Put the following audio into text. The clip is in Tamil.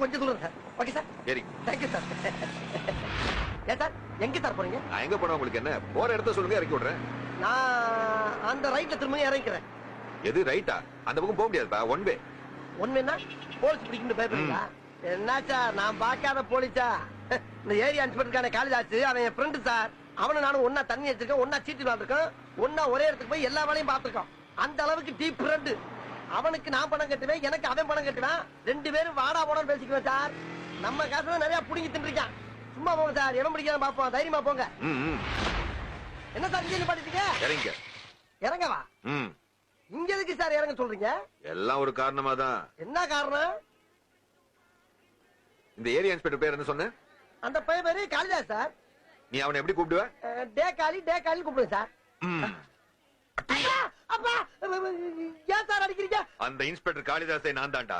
கொஞ்சம் தூரம் சார். Okay sir. ஏறி தேங்க்யூ சார் ஏன் சார்? எங்க சார் போறீங்க? நான் எங்க போனா உங்களுக்கு என்ன? போற இடத்த சொல்லுங்க இறக்கி விடுறேன். நான் அந்த ரைட்ல திரும்ப இறங்கிக்கிறேன் எது ரைட்டா அந்த பக்கம் போக முடியாதுப்பா. ஒன் வே ஒண்ணுன்னா போலீஸ் பிடிக்கணும் பயப்படுறீங்களா? என்ன சார்? நான் பார்க்காத போலீஸா இந்த ஏரியா இன்ஸ்பெக்டருக்கான காளிதாஸ் அவன் என் ஃப்ரெண்டு சார். அவனும் நானும் ஒன்னா தண்ணி வச்சிருக்கோம் ஒன்னா சீட்டு விளாண்டுருக்கோம் ஒன்னா ஒரே இடத்துக்கு போய் எல்லா வேலையும் பார்த்திருக்கோம். அந்த அளவுக்கு டீப் ஃப்ரெண்டு அவனுக்கு நான் பணம் கட்டுவேன் எனக்கு அவன் பணம் கட்டுவேன். ரெண்டு பேரும் வாடா போடான்னு பேசிக்குவேன் சார். நம்ம காசு நிறைய புடிங்கி தின்றுருக்கான் சும்மா போங்க சார். எவன் பிடிக்காத பாப்போம் தைரியமா போங்க. என்ன சார் இங்க பாத்துட்டீங்க இறங்க. இறங்கவா? இங்க எதுக்கு சார் இறங்க சொல்றீங்க? எல்லாம் ஒரு காரணமா தான் என்ன காரணம்? இந்த ஏரியா இன்ஸ்பெக்டர் பேர் என்ன சொன்ன? அந்த பையன் பேரு காளிதாஸ் சார். நீ அவனை எப்படி கூப்பிடுவ? டே காளி டே காளி கூப்பிடுங்க சார். அந்த இன்ஸ்பெக்டர் காளிதாசை நான் தான்டா